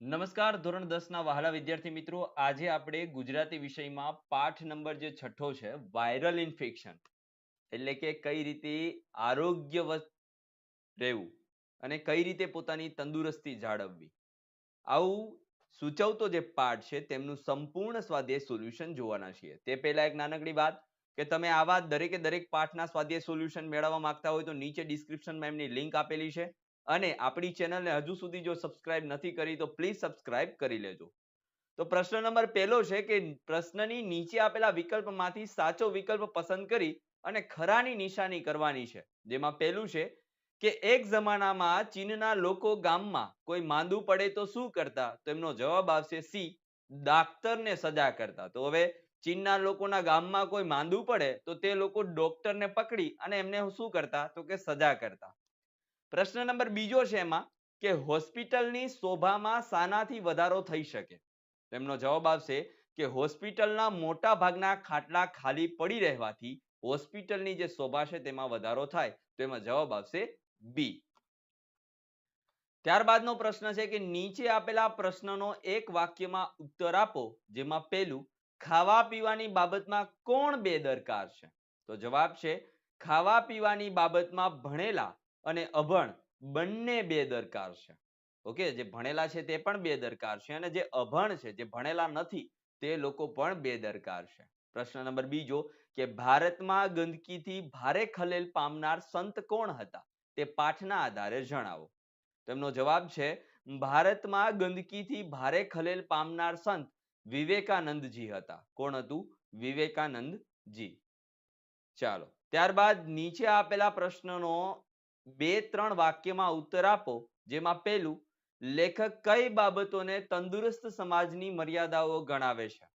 નમસ્કાર, ધોરણ દસ ના વહાલા વિદ્યાર્થી મિત્રો. આજે આપણે ગુજરાતી વિષયમાં પાઠ નંબર જે છઠ્ઠો છે, વાયરલ ઇન્ફેક્શન. એટલે કે કઈ રીતે આરોગ્ય રહેવું અને કઈ રીતે પોતાની તંદુરસ્તી જાળવવી. આવું સૂચવતો જે પાઠ છે, તેમનું સંપૂર્ણ સ્વાધ્યાય સોલ્યુશન જોવાના છીએ. તે પહેલા એક નાનકડી વાત કે તમે આવા દરેકે દરેક પાઠના સ્વાધ્યાય સોલ્યુશન મેળવવા માંગતા હોય તો નીચે ડિસ્ક્રિપ્શનમાં એમની લિંક આપેલી છે. અને આપણી ચેનલને હજુ સુધી જો સબસ્ક્રાઇબ નથી કરી, તો પ્લીઝ સબસ્ક્રાઇબ કરી લેજો. તો પ્રશ્ન નંબર પહેલો છે કે પ્રશ્નની નીચે આપેલા વિકલ્પમાંથી સાચો વિકલ્પ પસંદ કરી અને ખરાની નિશાની કરવાની છે. જેમાં પહેલું છે કે એક જમાનામાં ચીનના લોકો ગામમાં કોઈ માંદું પડે તો શું કરતા? તો એમનો જવાબ આવશે સી, ડાક્ટરને સજા કરતા. તો હવે ચીનના લોકોના ગામમાં કોઈ માંદું પડે તો તે લોકો ડોક્ટરને પકડી અને એમને શું કરતા? તો કે સજા કરતા. પ્રશ્ન નંબર બીજો છે એમાં કે હોસ્પિટલની શોભામાં શાનાથી વધારો થઈ શકે. તેમનો જવાબ આવશે કે હોસ્પિટલના મોટા ભાગના ખાટલા ખાલી પડી રહેવાથી હોસ્પિટલની જે શોભા છે તેમાં વધારો થાય તો એમાં જવાબ આવશે બી. ત્યારબાદનો પ્રશ્ન છે કે નીચે આપેલા પ્રશ્નનો એક વાક્યમાં ઉત્તર આપો, જેમાં પેલું ખાવા પીવાની બાબતમાં કોણ બેદરકાર છે? તો જવાબ છે, ખાવા પીવાની બાબતમાં ભણેલા અને અભણ બંને બેદરકાર છે. ઓકે, જે ભણેલા છે તે પણ બેદરકાર છે અને જે અભણ છે, જે ભણેલા નથી, તે લોકો પણ બેદરકાર છે. પ્રશ્ન નંબર બીજો, કે ભારતમાં ગંદકીથી ભારે ખલેલ પામનાર સંત કોણ હતા? તે પાઠના આધારે જણાવો. તેમનો જવાબ છે, ભારતમાં ગંદકીથી ભારે ખલેલ પામનાર સંત વિવેકાનંદજી હતા. કોણ હતું? વિવેકાનંદજી. ચાલો, ત્યારબાદ નીચે આપેલા પ્રશ્નનો બે ત્રણ વાક્યમાં ઉત્તર આપો, જેમાં પહેલું, લેખક કઈ બાબતોને તંદુરસ્ત સમાજની મર્યાદાઓ ગણાવે છે?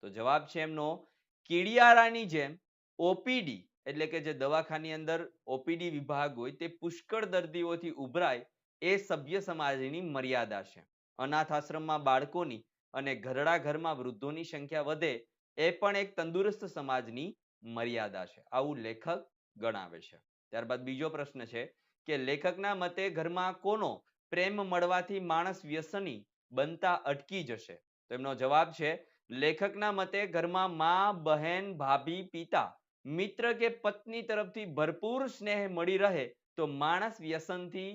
તો જવાબ છે એમનો, કીડિયારાની જેમ ઓપીડી, એટલે કે જે દવાખાની અંદર ઓપીડી વિભાગ હોય, તે પુષ્કળ દર્દીઓથી ઉભરાય, એ સભ્ય સમાજની મર્યાદા છે. અનાથ આશ્રમમાં બાળકોની અને ઘરડા ઘરમાં વૃદ્ધોની સંખ્યા વધે, એ પણ એક તંદુરસ્ત સમાજની મર્યાદા છે. આવું લેખક ગણાવે છે. ત્યારબાદ બીજો પ્રશ્ન છે કે લેખકના મતે ઘરમાં કોનો પ્રેમ મળવાથી માણસ વ્યસની બનતા અટકી જશે? તો એમનો જવાબ છે, લેખકના મતે ઘરમાં માં, બહેન, ભાભી, પિતા, મિત્ર કે પત્ની તરફથી ભરપૂર સ્નેહ મળી રહે તો માણસ વ્યસનથી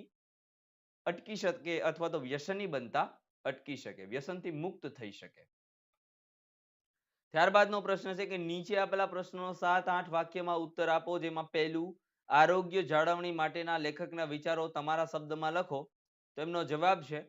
અટકી શકે અથવા તો વ્યસની બનતા અટકી શકે, વ્યસનથી મુક્ત થઈ શકે. ત્યારબાદનો પ્રશ્ન છે કે નીચે આપેલા પ્રશ્નો સાત, આઠ વાક્યમાં ઉત્તર આપો, જેમાં પહેલું આરોગ્ય જાળવણી માટેના લેખકના વિચારો તમારા શબ્દમાં લખો. તો એમનો જવાબ છે,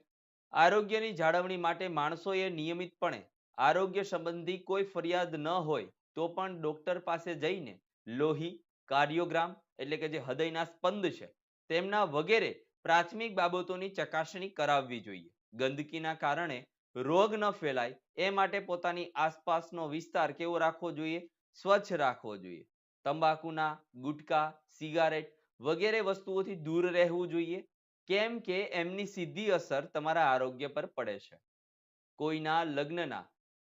આરોગ્યની જાળવણી માટે માણસોએ નિયમિતપણે આરોગ્ય સંબંધી કોઈ ફરિયાદ ન હોય તો પણ ડોક્ટર પાસે જઈને લોહી, કાર્ડિયોગ્રામ એટલે કે જે હૃદયના સ્પંદ છે, તેમના વગેરે પ્રાથમિક બાબતોની ચકાસણી કરાવવી જોઈએ. ગંદકીના કારણે રોગ ન ફેલાય, એ માટે પોતાની આસપાસનો વિસ્તાર કેવો રાખવો જોઈએ? સ્વચ્છ રાખવો જોઈએ. તંબાકુના, ગુટકા, સિગારેટ વગેરે વસ્તુઓથી દૂર રહેવું જોઈએ, કેમ કે એમની સીધી અસર તમારા આરોગ્ય પર પડે છે. કોઈના લગ્નના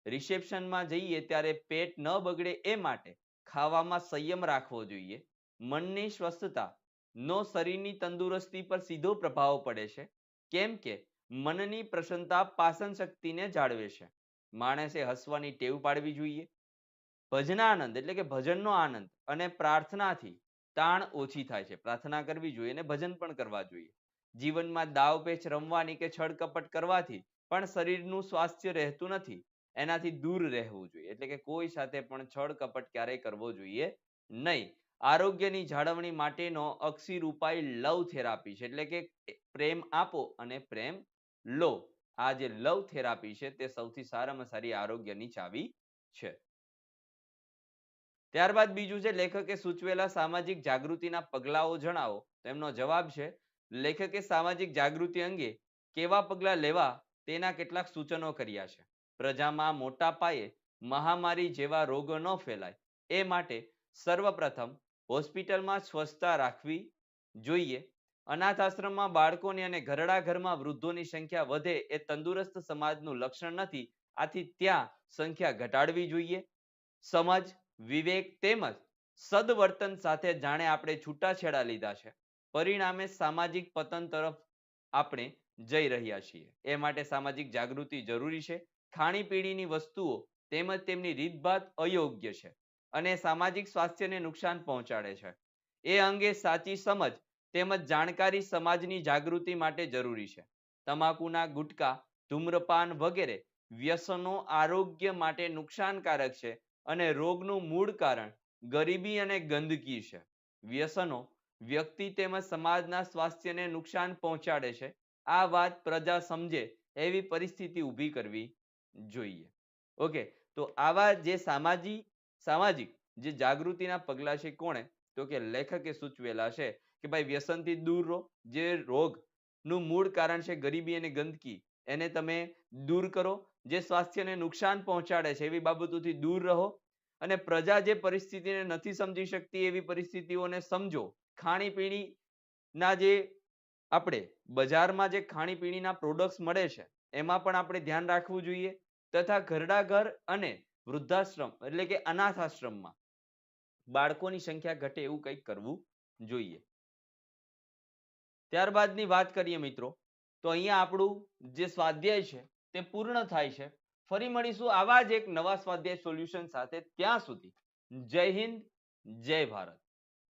રિસેપ્શનમાં જઈએ ત્યારે પેટ ન બગડે એ માટે ખાવામાં સંયમ રાખવો જોઈએ. મનની સ્વસ્થતા, નો શરીરની તંદુરસ્તી પર સીધો પ્રભાવ પડે છે, કેમ કે મનની પ્રસન્નતા પાચન શક્તિને જાળવે છે. માણસે હસવાની ટેવ પાડવી જોઈએ ભજનાનંદ એટલે કે ભજનનો આનંદ અને પ્રાર્થનાથી તાણ ઓછી થાય છે. પ્રાર્થના કરવી જોઈએ અને ભજન પણ કરવા જોઈએ. જીવનમાં દાવપેચ રમવાની કે છળ કપટ કરવાથી પણ શરીરનું સ્વાસ્થ્ય રહેતું નથી. એનાથી દૂર રહેવું જોઈએ. એટલે કે કોઈ સાથે પણ છળ કપટ ક્યારેય કરવો જોઈએ નહીં. આરોગ્યની જાળવણી માટેનો અક્ષીર ઉપાય લવ થેરાપી છે. એટલે કે પ્રેમ આપો અને પ્રેમ લો. આ જે લવ થેરાપી છે તે સૌથી સારામાં સારી આરોગ્યની ચાવી છે. ત્યારબાદ બીજું છે, લેખકે સૂચવેલા સામાજિક જાગૃતિના પગલાઓ જણાવો. તેમનો જવાબ છે, લેખકે સામાજિક જાગૃતિ અંગે કેવા પગલાં લેવા તેના કેટલાક સૂચનો કર્યા છે. પ્રજામાં મોટા પાયે મહામારી જેવા રોગો ન ફેલાય, એ માટે સર્વપ્રથમ હોસ્પિટલમાં સ્વચ્છતા રાખવી જોઈએ. અનાથ આશ્રમમાં બાળકોની અને ઘરડા ઘરમાં વૃદ્ધોની સંખ્યા વધે એ તંદુરસ્ત સમાજનું લક્ષણ નથી, આથી ત્યાં સંખ્યા ઘટાડવી જોઈએ. સમજ વિવેક તેમજ સદવર્તન સાથે જાણે આપણે છૂટાછેડા લીધા છે. પરિણામે સામાજિક પતન તરફ આપણે જઈ રહ્યા છીએ. એ માટે સામાજિક જાગૃતિ જરૂરી છે. ખાણીપીણીની વસ્તુઓ તેમજ તેમની રીતભાત અયોગ્ય છે અને સામાજિક સ્વાસ્થ્યને નુકસાન પહોંચાડે છે. એ અંગે સાચી સમજ તેમજ જાણકારી સમાજની જાગૃતિ માટે જરૂરી છે. તમાકુના ગુટકા, ધૂમ્રપાન વગેરે વ્યસનો આરોગ્ય માટે નુકસાનકારક છે. અને રોગનું મૂળ કારણ ગરીબી અને ગંદકી છે. વ્યસનો વ્યક્તિ તેમજ સમાજના સ્વાસ્થ્યને નુકસાન પહોંચાડે છે. આ વાત પ્રજા સમજે એવી પરિસ્થિતિ ઊભી કરવી જોઈએ. ઓકે, તો આવા જે સામાજિક સામાજિક જે જાગૃતિના પગલાં છે કોણે? તો કે લેખકે સૂચવેલા છે કે ભાઈ વ્યસનથી દૂર રહો. જે રોગનું મૂળ કારણ છે ગરીબી અને ગંદકી, એને તમે દૂર કરો. જે સ્વાસ્થ્યને નુકસાન પહોંચાડે છે, એવી બાબતોથી દૂર રહો અને પ્રજા જે પરિસ્થિતિને નથી સમજી શકતી, એવી પરિસ્થિતિઓને સમજો. ખાણીપીણીના જે આપણે, બજારમાં જે ખાણીપીણીના પ્રોડક્ટ્સ મળે છે, એમાં પણ આપણે ધ્યાન રાખવું જોઈએ તથા ઘરડા ઘર અને વૃદ્ધાશ્રમ, એટલે કે અનાથ આશ્રમમાં બાળકોની સંખ્યા ઘટે એવું કંઈક કરવું જોઈએ. ત્યારબાદની વાત કરીએ મિત્રો, તો અહીંયા આપણું જે સ્વાધ્યાય છે તે પૂર્ણ થાય છે. ફરી મળીશું આવા જ એક નવા સ્વાધ્યાય સોલ્યુશન સાથે ત્યાં સુધી. જય હિન્દ, જય ભારત.